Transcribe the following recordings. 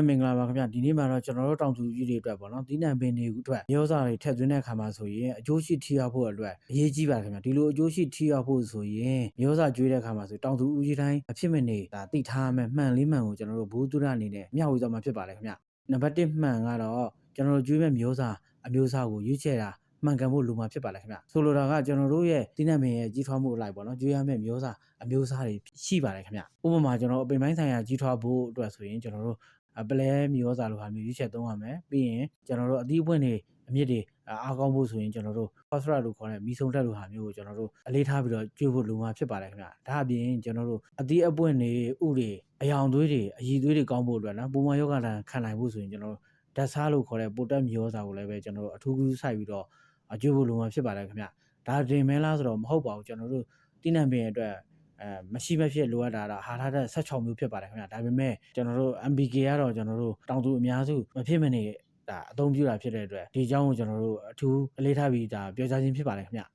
ပဲမင်္ဂလာပါခင်ဗျဒီနေ့မှာတော့ကျွန်တော်တို့တောင်သူကြီးတွေအတွက်ပေါ့နော်ဒီနံပင်တွေအတွက်မျိုးစားတွေထည့်သွင်းတဲ့အခါမှာဆိုရင်အကျိုးရှိထိရောက်ဖို့အတွက်အရေးကြီးပါတယ်ခင်ဗျဒီလိုအကျိုးရှိထိရောက်ဖို့ဆိုရင်မျိုးစားကျွေးတဲ့အခါမှာဆိုတောင်သူဦးကြီးတိုင်းအဖြစ်မနေဒါသိထားမယ်မှန်လေးမှန်ကိုကျွန်တော်တို့ဘူးသူရအနေနဲ့မျှဝေသွားမှာဖြစ်ပါတယ်ခင်ဗျနံပါတ်1မှန်ကတော့ကျွန်တော်တို့ကျွေးမဲ့မျိုးစားအမျိုးစားကိုရွေးချယ်တာမှန်ကန်ဖို့လိုမှာဖြစ်ပါလေခင်ဗျဆိုလိုတာကကျွန်တော်တို့ရဲ့ဒီနံပင်ရဲ့ကြီးထွားမှုအလိုက်ပေါ့နော်ကျွေးရမယ့်မျိုးစားအမျိုးစားတွေရှိပါတယ်ခင်ဗျဥပမာကျွန်တော်အပင်ပိုင်းဆိုင်ရာကြီးထွားဖို့အတွက်ဆိုရင်ကျွန်တော်တို့အ ပလဲမျိုးစာလိုဟာမျိုးရွေးချက်သုံးရမယ်ပြီးရင်ကျွန်တော်တို့အသီးအပွင့်တွေအမြင့်တွေအားကောင်းဖို့ဆိုရင်ကျွန်တော်တို့ phosphorus လို့ခေါ်တဲ့မီဆုံတက်လိုဟာမျိုးကိုကျွန်တော်တို့အလေးထားပြီးတော့ကျွေးဖို့လိုမှာဖြစ်ပါတယ်ခင်ဗျဒါအပြင်ကျွန်တော်တို့အသီးအပွင့်တွေဥတွေအယောင်သွေးတွေအရည်သွေးတွေကောင်းဖို့အတွက်နော်ပုံမှန်ယောဂတန်ခံနိုင်ဖို့ဆိုရင်ကျွန်တော်တို့ဓာတ်စားလို့ခေါ်တဲ့ပိုတက်မျိုးစာကိုလည်းပဲကျွန်တော်တို့အထူးကူးစိုက်ပြီးတော့ကျွေးဖို့လိုမှာဖြစ်ပါတယ်ခင်ဗျဒါတင်မဲလားဆိုတော့မဟုတ်ပါဘူးကျွန်တော်တို့တိနံပင်အတွက် အဲမရှိမဖြစ်လိုအပ်တာတော့ဟာထားတဲ့16မျိုးဖြစ်ပါတယ်ခင်ဗျာဒါပေမဲ့ကျွန်တော်တို့ MBK ကတော့ကျွန်တော်တို့တောင်သူအများစုမဖြစ်မနေဒါအသုံးပြုတာဖြစ်တဲ့အတွက်ဒီအကြောင်းကိုကျွန်တော်တို့အထူးအလေးထားပြီးဒါပြောကြားခြင်းဖြစ်ပါတယ်ခင်ဗျာ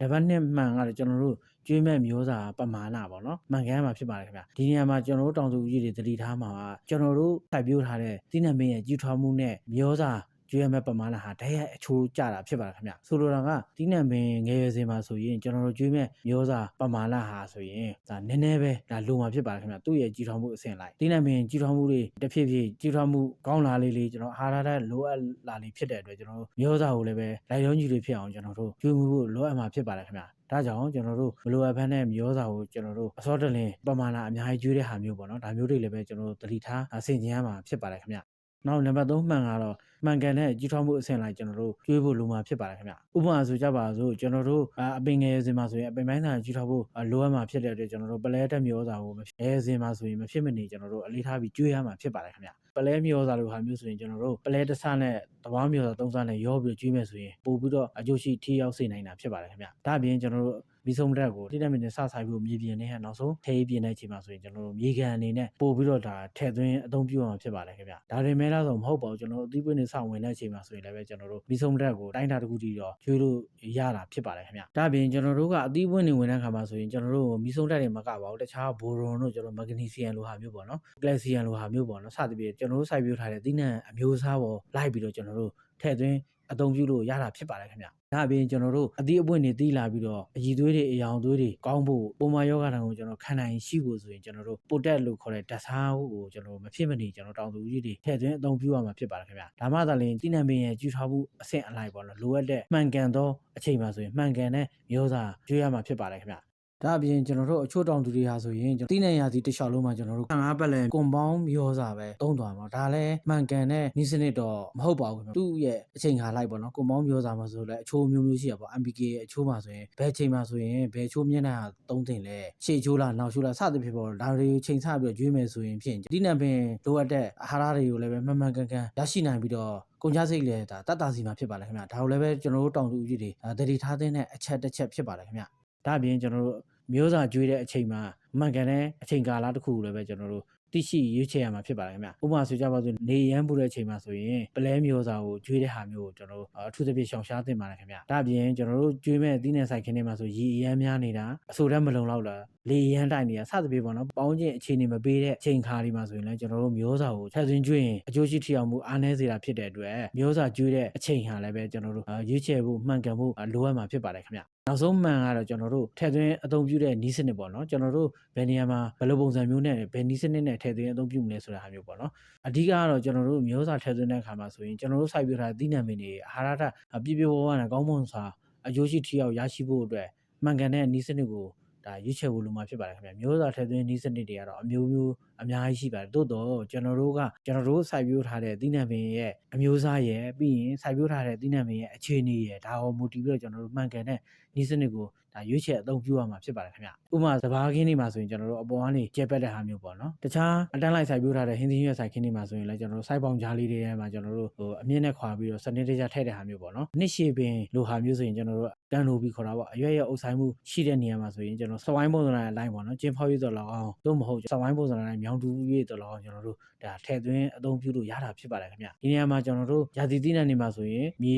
နံပါတ်1မှန်ကတော့ကျွန်တော်တို့ကျွေးမဲ့မျိုးစာပမာဏပေါ့နော်မှန်ကန်မှာဖြစ်ပါတယ်ခင်ဗျာဒီနေရာမှာကျွန်တော်တို့တောင်သူကြီးတွေသတိထားမှာကကျွန်တော်တို့စိုက်ပျိုးထားတဲ့သီးနှံမင်းရဲ့ကြီးထွားမှုနဲ့မျိုးစာ ကျွေးရမယ့်ပမာဏဟာဓာတ်ရိုက်အချိုးကျတာဖြစ်ပါတယ်ခင်ဗျဆိုလိုတာကဒီနံပင်ငယ်ရွယ်စဉ်မှာဆိုရင်ကျွန်တော်တို့ကျွေးမဲ့မျိုးစာပမာဏဟာဆိုရင်ဒါနည်းနည်းပဲဒါလိုမှာဖြစ်ပါတယ်ခင်ဗျသူ့ရဲ့ကြီးထွားမှုအဆင့်လိုက်ဒီနံပင်ကြီးထွားမှုတွေတစ်ဖြည်းဖြည်းကြီးထွားမှုကောင်းလာလေးလေးကျွန်တော်အာဟာရဓာတ်လိုအပ်လာလေးဖြစ်တဲ့အတွက်ကျွန်တော်တို့မျိုးစာကိုလည်းပဲလိုက်လုံးကြီးတွေဖြစ်အောင်ကျွန်တော်တို့ကျွေးမှုဖို့လိုအပ်မှာဖြစ်ပါတယ်ခင်ဗျဒါကြောင့်ကျွန်တော်တို့မလိုအပ်ဖမ်းတဲ့မျိုးစာကိုကျွန်တော်တို့အစောတလင်ပမာဏအများကြီးကျွေးတဲ့ဟာမျိုးပေါ့နော်ဒါမျိုးတွေလည်းပဲကျွန်တော်တို့သတိထားဆင်ခြင်ရမှာဖြစ်ပါတယ်ခင်ဗျ နောက်နံပါတ်3မှန်ကတော့မှန်ကန်တဲ့ကြီးထွားမှုအဆင့်လိုက်ကျွန်တော်တို့ကျွေးဖို့လိုမှာဖြစ်ပါတယ်ခင်ဗျဥပမာဆိုကြပါစို့ကျွန်တော်တို့အပင်ငယ်စင်မှာဆိုရင်အပင်ပိုင်းဆိုင်ကြီးထွားဖို့လိုအပ်မှာဖြစ်တဲ့အတွက်ကျွန်တော်တို့ပလဲတက်မျိုးစာကိုမဖြစ်အဲစင်မှာဆိုရင်မဖြစ်မနေကျွန်တော်တို့အလေးထားပြီးကျွေးရမှာဖြစ်ပါတယ်ခင်ဗျပလဲမျိုးစာလိုဟာမျိုးဆိုရင်ကျွန်တော်တို့ပလဲတစ်ဆနဲ့တဘာမျိုးစာသုံးဆနဲ့ရောပြီးကျွေးမယ်ဆိုရင်ပို့ပြီးတော့အကျိုးရှိထိရောက်စေနိုင်တာဖြစ်ပါတယ်ခင်ဗျဒါအပြင်ကျွန်တော်တို့ မီဆုံတက်ကိုတိတက်မီနဲ့စဆိုင်ဖို့မြေပြင်နဲ့နောက်ဆုံးထဲပြင်တဲ့အချိန်မှာဆိုရင်ကျွန်တော်တို့မြေကန်အနေနဲ့ပို့ပြီးတော့ဒါထည့်သွင်းအသုံးပြုရမှာဖြစ်ပါတယ်ခင်ဗျဒါတွေမဲလားဆိုမဟုတ်ပါဘူးကျွန်တော်တို့အသီးပွင့်တွေစဝင်တဲ့အချိန်မှာဆိုရင်လည်းပဲကျွန်တော်တို့မီဆုံတက်ကိုတိုင်းတာတစ်ခုတည်းတော့ကျွေးလို့ရတာဖြစ်ပါတယ်ခင်ဗျဒါအပြင်ကျွန်တော်တို့ကအသီးပွင့်တွေဝင်တဲ့ခါမှာဆိုရင်ကျွန်တော်တို့မီဆုံတက်တွေမကပါဘူးတခြားဘိုရွန်တို့ကျွန်တော်မဂနီဆီယမ်လိုဟာမျိုးပေါ့နော်ကလက်ဆီယမ်လိုဟာမျိုးပေါ့နော်စသဖြင့်ကျွန်တော်တို့စိုက်ပျိုးထားတဲ့သီးနှံအမျိုးအစားပေါ်လိုက်ပြီးတော့ကျွန်တော်တို့ထည့်သွင်းအသုံးပြုလို့ရတာဖြစ်ပါတယ်ခင်ဗျ။ ဒါအပြင်ကျွန်တော်တို့အသီးအပွင့်တွေတီးလာပြီးတော့အည်သွေးတွေအယောင်သွေးတွေကောင်းဖို့ပုံမှန်ယောဂတံကိုကျွန်တော်ခံနိုင်ရှိဖို့ဆိုရင်ကျွန်တော်တို့ပိုတက်လို့ခေါ်တဲ့ဓာတ်စားကိုကျွန်တော်မဖြစ်မနေကျွန်တော်တောင်သူကြီးတွေထည့်သွင်းအသုံးပြုရမှာဖြစ်ပါတယ်ခင်ဗျ။ဒါမှသာလျှင်တိနံပင်ရဲ့ကျူထားမှုအဆင့်အလိုက်ပေါ့နော်လိုအပ်တဲ့မှန်ကန်သောအချိန်မှာဆိုရင်မှန်ကန်တဲ့မျိုးစာကျွေးရမှာဖြစ်ပါတယ်ခင်ဗျ။ ဒါအပြင်ကျွန်တော်တို့အချို့တောင်သူတွေဟာဆိုရင်ကျွန်တော်တိနေရာစီတစ်လျှောက်လုံးမှာကျွန်တော်တို့15ပတ်လည်ကွန်ပေါင်းမျိုးစာပဲသုံးသွားမှာဒါလည်းမှန်ကန်တဲ့နီးစနစ်တော့မဟုတ်ပါဘူးခင်ဗျသူ့ရဲ့အချိန်ခါလိုက်ပေါ့နော်ကွန်ပေါင်းမျိုးစာမှာဆိုလည်းအချိုးမျိုးမျိုးရှိရပါ MPK ရဲ့အချိုးမှာဆိုရင်ဘယ်ချိန်မှာဆိုရင်ဘယ်အချိုးမျက်နှာသုံးတင်လဲရှေ့ချိုးလားနောက်ချိုးလားစသဖြင့်ပေါ့ဒါတွေကိုချိန်ဆပြီးတော့ကျွေးမယ်ဆိုရင်ဖြင့်ဒီနံပင်လိုအပ်တဲ့အာဟာရတွေကိုလည်းပဲမှန်မှန်ကန်ကန်ရရှိနိုင်ပြီးတော့ကုန်ကြစိတ်လည်းဒါတတ်တာစီမှာဖြစ်ပါလေခင်ဗျဒါကိုလည်းပဲကျွန်တော်တို့တောင်သူကြီးတွေတတိထားတဲ့အချက်တစ်ချက်ဖြစ်ပါလေခင်ဗျ ဒါအပြင်ကျွန်တော်တို့မျိုးစာကျွေးတဲ့အချိန်မှာမှန်ကန်တဲ့အချိန်ကာလတစ်ခုကိုလည်းပဲကျွန်တော်တို့သိရှိရွေးချယ်ရမှာဖြစ်ပါတယ်ခင်ဗျဥပမာဆိုကြပါစို့နေရမ်းပူတဲ့အချိန်မှာဆိုရင်ပလဲမျိုးစာကိုကျွေးတဲ့ဟာမျိုးကိုကျွန်တော်တို့အထူးသဖြင့်ရှောင်ရှားသင့်ပါတယ်ခင်ဗျဒါအပြင်ကျွန်တော်တို့ကျွေးမဲ့သီးနှံဆိုင်ခင်းတွေမှာဆိုရေအရမ်းများနေတာအဆိုတမ်းမလုံလောက်လားလေရမ်းတိုက်နေတာစသဖြင့်ပေါ့နော်ပေါင်းချင်းအခြေအနေမပေးတဲ့အချိန်ခါဒီမှာဆိုရင်လည်းကျွန်တော်တို့မျိုးစာကိုထပ်သွင်းကျွေးရင်အကျိုးရှိထိအောင်မှုအားနည်းစေတာဖြစ်တဲ့အတွက်မျိုးစာကျွေးတဲ့အချိန်ဟာလည်းပဲကျွန်တော်တို့ရွေးချယ်ဖို့မှန်ကန်ဖို့လိုအပ်မှာဖြစ်ပါတယ်ခင်ဗျ နောက်ဆုံးမှန်ကတော့ကျွန်တော်တို့ထည့်သွင်းအသုံးပြုတဲ့နီးစနစ်ပေါ့နော်ကျွန်တော်တို့ဘယ်နေရာမှာဘယ်လိုပုံစံမျိုးနဲ့ဘယ်နီးစနစ်နဲ့ထည့်သွင်းအသုံးပြုမလဲဆိုတာဟာမျိုးပေါ့နော်အဓိကကတော့ကျွန်တော်တို့မျိုးစာထည့်သွင်းတဲ့အခါမှာဆိုရင်ကျွန်တော်တို့စိုက်ပျိုးထားတဲ့သီးနှံပင်တွေအာဟာရဓာတ်ပြည့်ပြည့်ဝဝနဲ့ကောင်းမွန်စွာအကျိုးရှိထိရောက်ရရှိဖို့အတွက်မှန်ကန်တဲ့နီးစနစ်ကိုဒါရွေးချယ်ဖို့လိုမှာဖြစ်ပါတယ်ခင်ဗျမျိုးစာထည့်သွင်းနီးစနစ်တွေကတော့အမျိုးမျိုး အများကြီးရှိပါတယ်တိုးတော့ကျွန်တော်တို့ကကျွန်တော်တို့စိုက်ပျိုးထားတဲ့သီးနှံပင်ရဲ့အမျိုးအစားရဲ့ပြီးရင်စိုက်ပျိုးထားတဲ့သီးနှံပင်ရဲ့အခြေအနေရဲ့ဒါကိုမူတည်ပြီးတော့ကျွန်တော်တို့မှန်ကန်တဲ့နီးစနစ်ကိုဒါရွေးချယ်အသုံးပြုရမှာဖြစ်ပါတယ်ခင်ဗျဥပမာစဘာခင်းတွေမှာဆိုရင်ကျွန်တော်တို့အပေါ်ကနေကျဲပက်တဲ့ဟာမျိုးပေါ့နော်တခြားအတန်းလိုက်စိုက်ပျိုးထားတဲ့ဟင်းသီးရွက်စိုက်ခင်းတွေမှာဆိုရင်လည်းကျွန်တော်တို့စိုက်ပေါင်ကြားလေးတွေထဲမှာကျွန်တော်တို့ဟိုအမြင့်နဲ့ခွာပြီးတော့စနစ်တကျထည့်တဲ့ဟာမျိုးပေါ့နော်နှစ်ရှည်ပင်လိုဟာမျိုးဆိုရင်ကျွန်တော်တို့တန်လိုပြီးခေါ်တာပေါ့အရွက်ရဲ့အုပ်ဆိုင်မှုရှိတဲ့နေရာမှာဆိုရင်ကျွန်တော်စဝိုင်းပုံစံအတိုင်းပေါ့နော်ကျင်းဖောက်ရည်တော်လောက်အောင်သို့မဟုတ်စဝိုင်းပုံစံအတိုင်းမြောင်တူဥရေးတော်တော်ကျွန်တော်တို့ဒါထည့်သွင်းအသုံးပြုလို့ရတာဖြစ်ပါတယ်ခင်ဗျဒီနေရာမှာကျွန်တော်တို့ရာသီသီးနှံတွေမှာဆိုရင်မြေ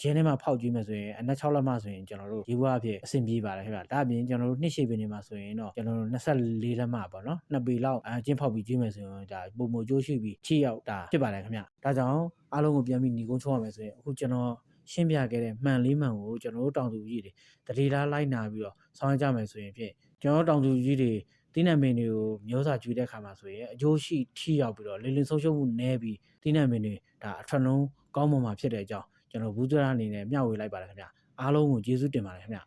ကျင်းထဲမှာဖောက်ကြည့်မယ်ဆိုရင်အနက်6လက်မှဆိုရင်ကျွန်တော်တို့ရေဘွားအဖြစ်အဆင်ပြေပါတယ်ခင်ဗျဒါအပြင်ကျွန်တော်တို့နှစ်ရှည်ပင်တွေမှာဆိုရင်တော့ကျွန်တော်တို့24လက်မှပေါ့နော်နှစ်ပေလောက်အကျင်းဖောက်ပြီးကျွေးမယ်ဆိုရင်ဒါပုံမကျိုးရှိပြီးချိရောက်တာဖြစ်ပါတယ်ခင်ဗျဒါကြောင့်အားလုံးကိုပြန်ပြီးညီကုန်းချုံးရမယ်ဆိုရင်အခုကျွန်တော်ရှင်းပြခဲ့တဲ့မှန်လေးမှန်ကိုကျွန်တော်တို့တောင်သူကြီးတွေတတိလားလိုက်နာပြီးတော့ဆောင်းရကြမယ်ဆိုရင်ဖြင့်ကျွန်တော်တို့တောင်သူကြီးတွေ တိနံမင်းတွေကိုမျိုးစာကျွေးတဲ့ခါမှာဆိုရင်အကျိုးရှိထိရောက်ပြီးတော့လေလင်ဆုံးရှုံးမှုနည်းပြီးတိနံမင်းတွေဒါအထက်လုံးကောင်းမွန်မှာဖြစ်တဲ့အကြောင်းကျွန်တော်ဘူးသွရာအနေနဲ့မျှဝေလိုက်ပါတယ်ခင်ဗျအားလုံးကိုကျေးဇူးတင်ပါတယ်ခင်ဗျ